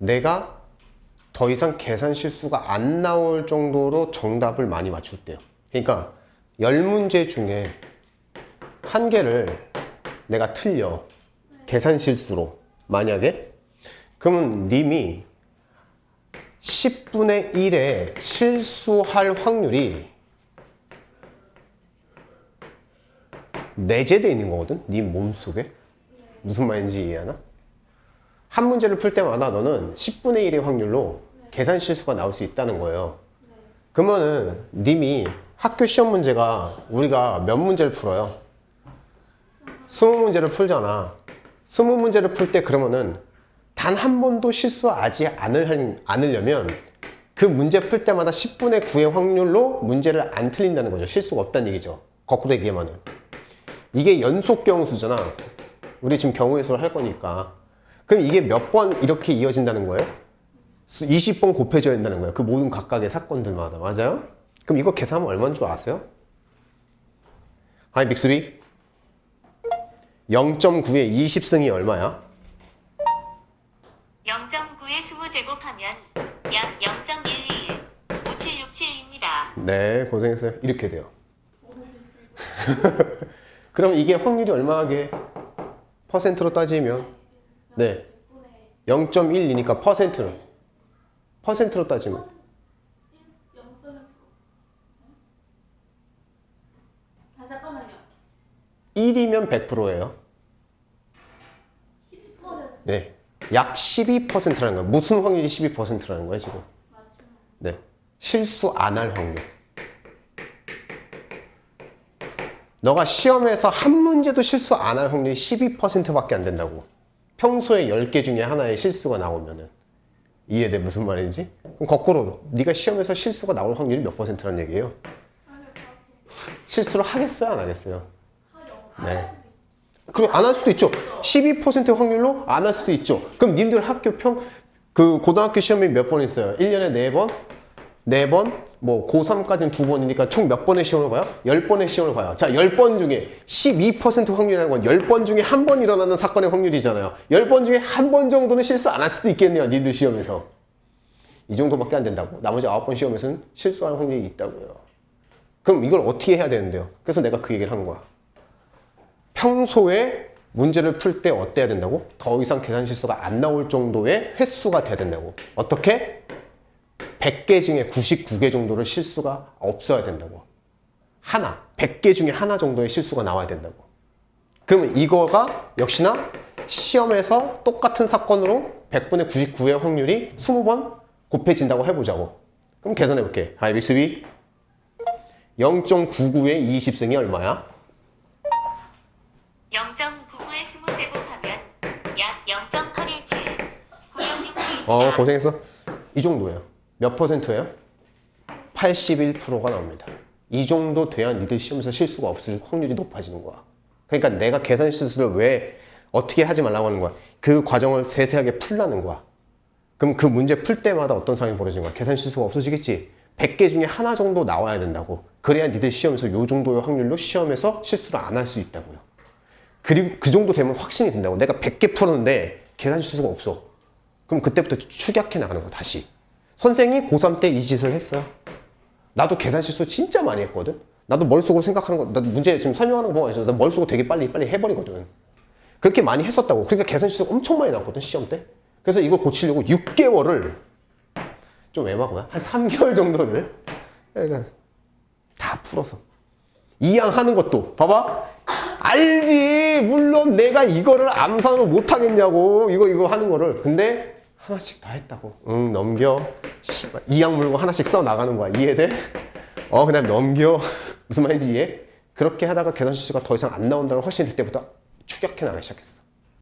내가 더 이상 계산 실수가 안 나올 정도로 정답을 많이 맞출 때요. 그러니까 10문제 중에 한 개를 내가 틀려. 계산 실수로. 만약에 그러면 님이 10분의 1에 실수할 확률이 내재되어 있는 거거든? 네 몸속에? 무슨 말인지 이해하나? 한 문제를 풀 때마다 너는 10분의 1의 확률로 계산 실수가 나올 수 있다는 거예요. 그러면은 님이 학교 시험 문제가 우리가 몇 문제를 풀어요? 20문제를 풀잖아. 20문제를 풀 때 그러면은 단 한 번도 실수하지 않을, 않으려면 그 문제 풀 때마다 10분의 9의 확률로 문제를 안 틀린다는 거죠. 실수가 없다는 얘기죠. 거꾸로 얘기하면은. 이게 연속 경우수잖아. 우리 지금 경우의 수를 할 거니까. 그럼 이게 몇 번 이렇게 이어진다는 거예요? 20번 곱해져야 된다는 거예요. 그 모든 각각의 사건들마다. 맞아요? 그럼 이거 계산하면 얼마인 줄 아세요? 하이 빅스비 0.9의 20승이 얼마야? 0.9의 20제곱하면 약 0.121, 5767입니다. 네, 고생했어요. 이렇게 돼요. 그럼 이게 확률이 얼마게? 퍼센트로 따지면 네. 0.12니까 퍼센트는 퍼센트로 따지면 0.1%. 아, 잠깐만요. 1이면 100%예요. 10% 네. 약 12%라는 거예요. 무슨 확률이 12%라는 거예요, 지금? 네. 실수 안 할 확률. 너가 시험에서 한 문제도 실수 안 할 확률이 12%밖에 안 된다고. 평소에 10개 중에 하나의 실수가 나오면은. 이해돼 무슨 말인지? 그럼 거꾸로 네가 시험에서 실수가 나올 확률이 몇 퍼센트란 얘기예요? 실수를 하겠어요, 안 하겠어요? 하려. 네. 그럼 안 할 수도 있죠. 12% 확률로 안 할 수도 있죠. 그럼 님들 학교 평, 그 고등학교 시험이 몇 번 있어요? 1년에 4번? 4번? 뭐 고3까지는 2번이니까 총 몇 번의 시험을 봐요? 10번의 시험을 봐요. 자, 10번 중에 12% 확률이라는 건 10번 중에 한 번 일어나는 사건의 확률이잖아요. 10번 중에 한 번 정도는 실수 안 할 수도 있겠네요. 니들 시험에서. 이 정도밖에 안 된다고. 나머지 9번 시험에서는 실수할 확률이 있다고요. 그럼 이걸 어떻게 해야 되는데요? 그래서 내가 그 얘기를 한 거야. 평소에 문제를 풀 때 어때야 된다고? 더 이상 계산 실수가 안 나올 정도의 횟수가 돼야 된다고. 어떻게? 100개 중에 99개 정도를 실수가 없어야 된다고. 하나, 100개 중에 하나 정도의 실수가 나와야 된다고. 그러면 이거가 역시나 시험에서 똑같은 사건으로 100분의 99의 확률이 20번 곱해진다고 해보자고. 그럼 계산해 볼게. 하이 믹스비 0.99의 20승이 얼마야? 0.99의 20제곱하면 약 0.817, 966입니다. 어, 고생했어. 이 정도예요. 몇 퍼센트예요? 81%가 나옵니다. 이 정도 돼야 니들 시험에서 실수가 없을 확률이 높아지는 거야. 그러니까 내가 계산 실수를 왜 어떻게 하지 말라고 하는 거야. 그 과정을 세세하게 풀라는 거야. 그럼 그 문제 풀 때마다 어떤 상황이 벌어지는 거야? 계산 실수가 없어지겠지? 100개 중에 하나 정도 나와야 된다고. 그래야 니들 시험에서 요 정도의 확률로 시험에서 실수를 안 할 수 있다고요. 그리고 그 정도 되면 확신이 든다고. 내가 100개 풀었는데 계산 실수가 없어. 그럼 그때부터 축약해 나가는 거 다시. 선생이 고3 때 이 짓을 했어요. 나도 계산 실수 진짜 많이 했거든. 나도 머릿속으로 생각하는 거, 나도 문제 지금 설명하는 거 보면. 나 머릿속으로 되게 빨리 빨리 해버리거든. 그렇게 많이 했었다고. 그러니까 계산 실수가 엄청 많이 나왔거든 시험 때. 그래서 이걸 고치려고 6개월을 좀 애마고요. 한 3개월 정도를 그러니까 다 풀어서 이양 하는 것도 봐봐. 알지. 물론 내가 이거를 암산을 못 하겠냐고. 이거 이거 하는 거를. 근데 하나씩 다 했다고. 응, 넘겨. 씨발. 이양 물고 하나씩 써 나가는 거야. 이해돼? 어, 그냥 넘겨. 무슨 말인지 이해? 그렇게 하다가 계산 실수가 더 이상 안 나온다는 확신일 때부터 추격해 나가기 시작했어.